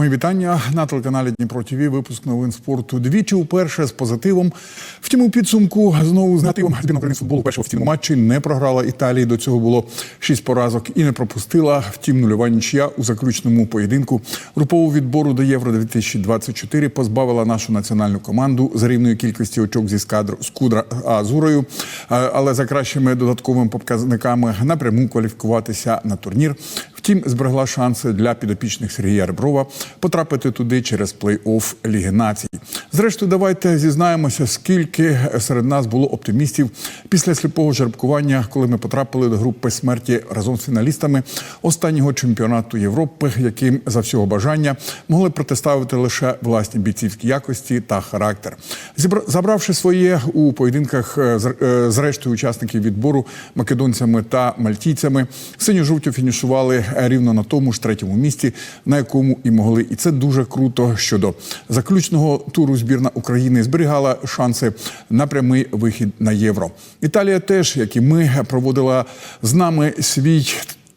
Мої вітання на телеканалі Дніпро ТВ. Випуск новин спорту двічі уперше з позитивом. Втім, у підсумку знову з негативом України футболу першого офіційному матчі не програла Італії. До цього було шість поразок і не пропустила. Втім, нульова нічия у заключному поєдинку групового відбору до Євро 2024 позбавила нашу національну команду за рівною кількістю очок зі скадр з кудра Азурою, але за кращими додатковими показниками напряму кваліфікуватися на турнір. Втім, зберегла шанси для підопічних Сергія Реброва потрапити туди через плей-офф Ліги націй. Зрештою, давайте зізнаємося, скільки серед нас було оптимістів після сліпого жеребкування, коли ми потрапили до групи смерті разом з фіналістами останнього чемпіонату Європи, яким за всього бажання могли протиставити лише власні бійцівські якості та характер. Забравши своє у поєдинках е, з е, учасників відбору македонцями та мальтійцями, синьо-жовті фінішували е, рівно на тому ж третьому місці, на якому і могли. І це дуже круто. Щодо заключного туру збірна України зберігала шанси на прямий вихід на євро. Італія теж, як і ми, проводила з нами свій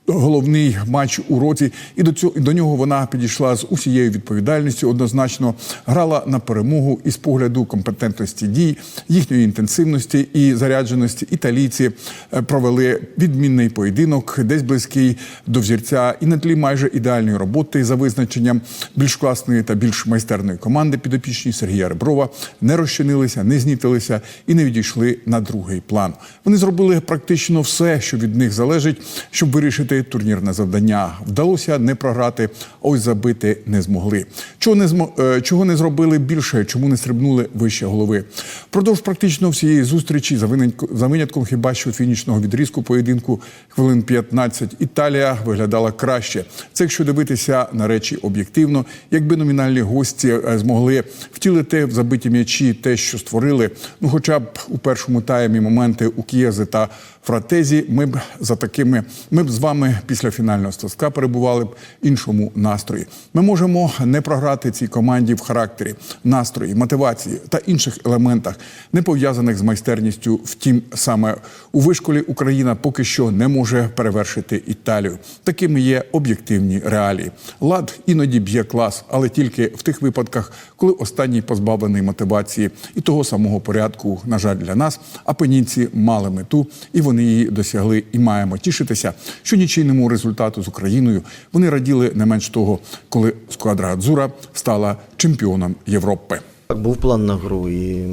головний матч у році, і до цього і до нього вона підійшла з усією відповідальністю. Однозначно грала на перемогу із погляду компетентності дій, їхньої інтенсивності і зарядженості. Італійці е, провели відмінний поєдинок, десь близький до взірця, і на тлі майже ідеальної роботи за визначенням більш класної та більш майстерної команди підопічні Сергія Реброва не розчинилися, не знітилися і не відійшли на другий план. Вони зробили практично все, що від них залежить, щоб вирішити турнірне завдання. Вдалося не програти, ось забити не змогли. Чого не змо... е, чого не зробили більше? Чому не стрибнули вище голови? Впродовж практично всієї зустрічі за за винятком хіба що фінішного відрізку поєдинку хвилин 15 Італія виглядала краще. Це якщо дивитися на речі об'єктивно, якби номінальні гості е, змогли втілити в забиті м'ячі те, що створили, ну хоча б у першому таймі моменти у Кієзи та Фратезі, ми б за такими, ми б з вами після фінального стовка перебували б іншому настрої. Ми можемо не програти цій команді в характері, настрої, мотивації та інших елементах, не пов'язаних з майстерністю. Втім, саме у вишколі Україна поки що не може перевершити Італію. Такими є об'єктивні реалії. Лад іноді б'є клас, але тільки в тих випадках, коли останній позбавлений мотивації і того самого порядку, на жаль, для нас, апенінці мали мету, і вони її досягли. І маємо тішитися, що нічийному результату з Україною вони раділи не менш того, коли сквадра Адзура стала чемпіоном Європи. Так, був план на гру, і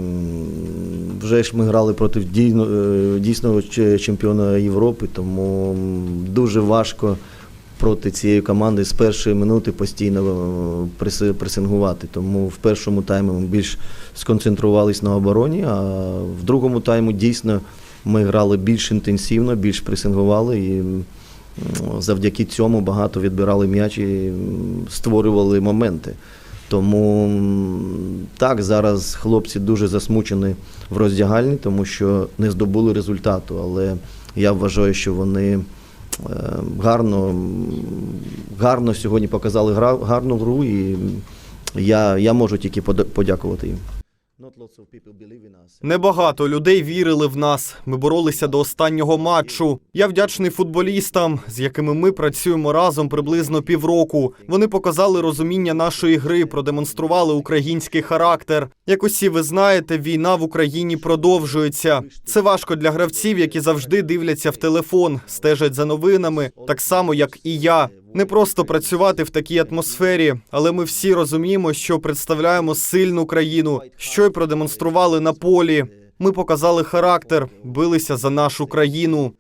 вже ж ми грали проти е, дійсного чемпіона Європи, тому дуже важко проти цієї команди з першої минути постійно е, пресингувати. Тому в першому таймі ми більш сконцентрувались на обороні, а в другому тайму дійсно ми грали більш інтенсивно, більш пресингували і завдяки цьому багато відбирали м'яч і створювали моменти. Тому так, зараз хлопці дуже засмучені в роздягальні, тому що не здобули результату. Але я вважаю, що вони е, гарно, гарно сьогодні показали гарну гру, і я, я можу тільки подякувати їм. Небагато людей вірили в нас. Ми боролися до останнього матчу. Я вдячний футболістам, з якими ми працюємо разом приблизно півроку. Вони показали розуміння нашої гри, продемонстрували український характер. Як усі ви знаєте, війна в Україні продовжується. Це важко для гравців, які завжди дивляться в телефон, стежать за новинами, так само як і я. Не просто працювати в такій атмосфері, але ми всі розуміємо, що представляємо сильну країну, що й продемонстрували на полі. Ми показали характер, билися за нашу країну.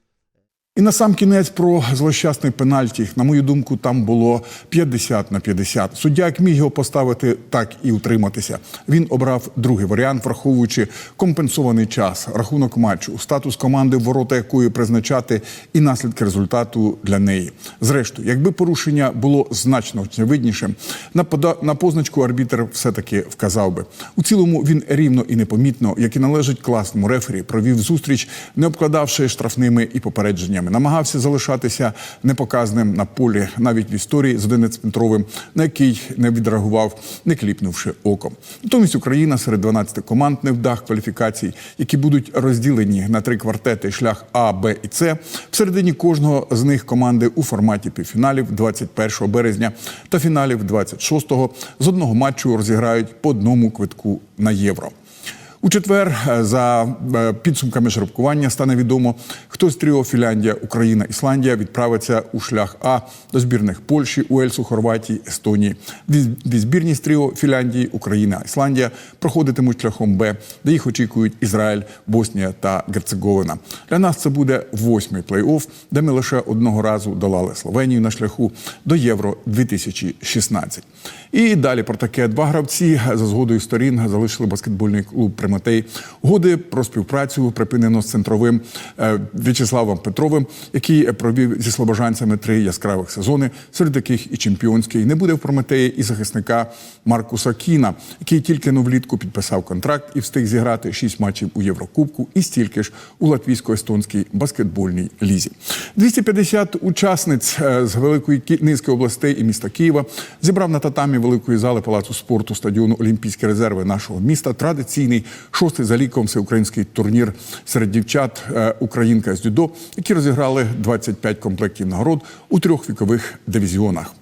І на сам кінець про злощасний пенальті. На мою думку, там було 50 на 50. Суддя як міг його поставити, так і утриматися. Він обрав другий варіант, враховуючи компенсований час, рахунок матчу, статус команди, ворота якої призначати, і наслідки результату для неї. Зрештою, якби порушення було значно очевиднішим, на позначку арбітр все-таки вказав би. У цілому він рівно і непомітно, як і належить класному рефері, провів зустріч, не обкладавши штрафними і попередженнями. Намагався залишатися непоказним на полі, навіть в історії з 11-метровим, на який не відреагував, не кліпнувши оком. Натомість Україна серед 12 команд невдах кваліфікацій, які будуть розділені на три квартети шлях А, Б і С. Всередині кожного з них команди у форматі півфіналів 21 березня та фіналів 26-го з одного матчу розіграють по одному квитку на євро. У четвер е, за е, підсумками жеребкування стане відомо, хто з тріо Фінляндія, Україна, Ісландія відправиться у шлях А до збірних Польщі, Уельсу, Хорватії, Естонії. Дві збірні з тріо Фінляндії, Україна, Ісландія проходитимуть шляхом Б, де їх очікують Ізраїль, Боснія та Герцеговина. Для нас це буде восьмий плей-офф, де ми лише одного разу долали Словенію на шляху до Євро 2016. І далі про таке два гравці за згодою сторін залишили баскетбольний клуб Приметей. Угоди про співпрацю припинено з центровим е, В'ячеславом Петровим, який провів зі слобожанцями три яскравих сезони, серед яких і чемпіонський. Не буде в Прометеї і захисника Маркуса Кіна, який тільки но влітку підписав контракт і встиг зіграти шість матчів у Єврокубку і стільки ж у латвійсько-естонській баскетбольній лізі. 250 учасниць е, з великої низки областей і міста Києва зібрав на татамі великої зали палацу спорту стадіону Олімпійські резерви нашого міста. Традиційний шостий за ліком всеукраїнський турнір серед дівчат е, Українка з дюдо, які розіграли 25 комплектів нагород у трьох вікових дивізіонах.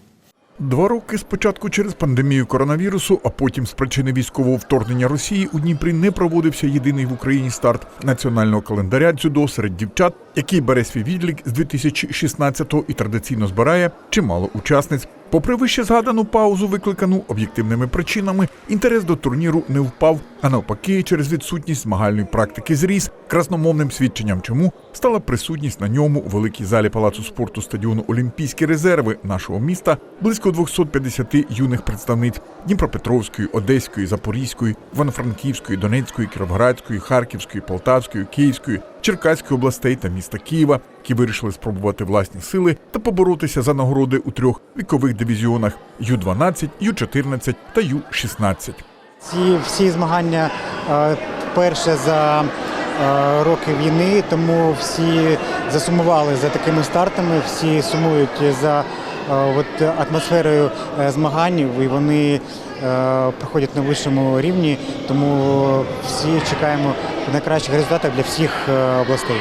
Два роки спочатку через пандемію коронавірусу, а потім з причини військового вторгнення Росії у Дніпрі не проводився єдиний в Україні старт національного календаря дзюдо серед дівчат, який бере свій відлік з 2016-го і традиційно збирає чимало учасниць. Попри вище згадану паузу, викликану об'єктивними причинами, інтерес до турніру не впав, а навпаки, через відсутність змагальної практики зріс. Красномовним свідченням чому стала присутність на ньому у великій залі палацу спорту стадіону Олімпійські резерви нашого міста близько 250 юних представниць Дніпропетровської, Одеської, Запорізької, Івано-Франківської, Донецької, Кіровоградської, Харківської, Полтавської, Київської, Черкаської областей та міста Києва, які вирішили спробувати власні сили та поборотися за нагороди у трьох вікових дивізіонах Ю-12, Ю-14 та Ю-16. Ці всі змагання е, вперше за е, роки війни, тому всі засумували за такими стартами, всі сумують за е, от, атмосферою змагань, і вони проходять на вищому рівні, тому всі чекаємо найкращих результатів для всіх областей.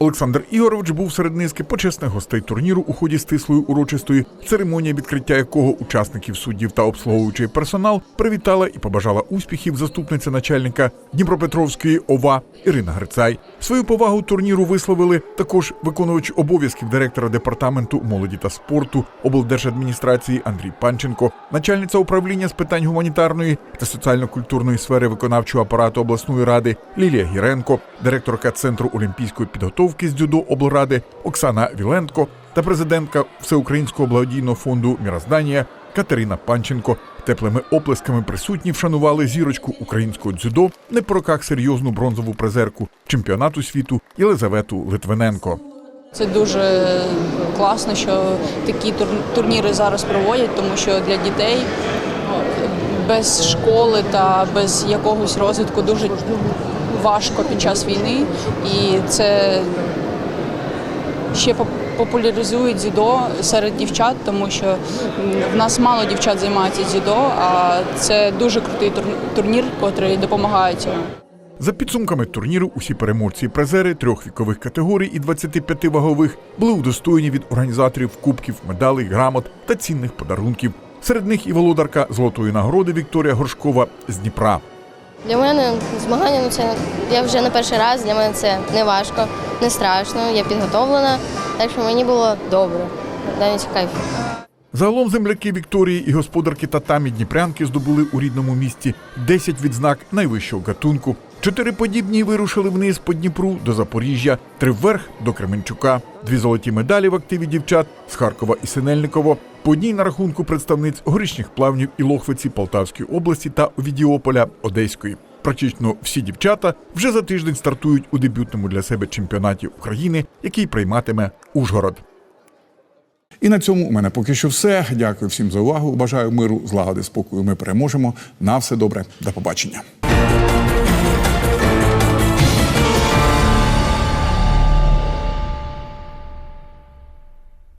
Олександр Ігорович був серед низки почесних гостей турніру у ході стислої урочистої церемонії, відкриття якого учасників суддів та обслуговуючий персонал привітала і побажала успіхів заступниця начальника Дніпропетровської ОВА Ірина Грицай. Свою повагу турніру висловили також виконувач обов'язків директора департаменту молоді та спорту облдержадміністрації Андрій Панченко, начальниця управління з питань гуманітарної та соціально-культурної сфери виконавчого апарату обласної ради Лілія Гіренко, директорка центру олімпійської підготовки з дзюдо облради Оксана Віленко та президентка Всеукраїнського благодійного фонду Мірозданія Катерина Панченко. Теплими оплесками присутні вшанували зірочку українського дзюдо не по роках серйозну бронзову призерку чемпіонату світу Єлизавету Литвиненко. Це дуже класно, що такі тур- турніри зараз проводять, тому що для дітей без школи та без якогось розвитку дуже важко під час війни. І це ще поп- популяризує дзюдо серед дівчат, тому що в нас мало дівчат займаються дзюдо, а це дуже крутий тур- турнір, який допомагає цьому. За підсумками турніру, усі переможці і призери трьох вікових категорій і 25 вагових були удостоєні від організаторів кубків, медалей, грамот та цінних подарунків. Серед них і володарка золотої нагороди Вікторія Горшкова з Дніпра. Для мене змагання ну це я вже не перший раз. Для мене це не важко, не страшно. Я підготовлена, так що мені було добре. Навіть кайф. Загалом земляки Вікторії і господарки татамі Дніпрянки здобули у рідному місті 10 відзнак найвищого гатунку. Чотири подібні вирушили вниз по Дніпру до Запоріжжя, три вверх до Кременчука, дві золоті медалі в активі дівчат з Харкова і Синельниково, по одній на рахунку представниць горішніх плавнів і Лохвиці Полтавської області та Овідіополя Одеської. Практично всі дівчата вже за тиждень стартують у дебютному для себе чемпіонаті України, який прийматиме Ужгород. І на цьому у мене поки що все. Дякую всім за увагу. Бажаю миру, злагоди, спокою. Ми переможемо. На все добре. До побачення.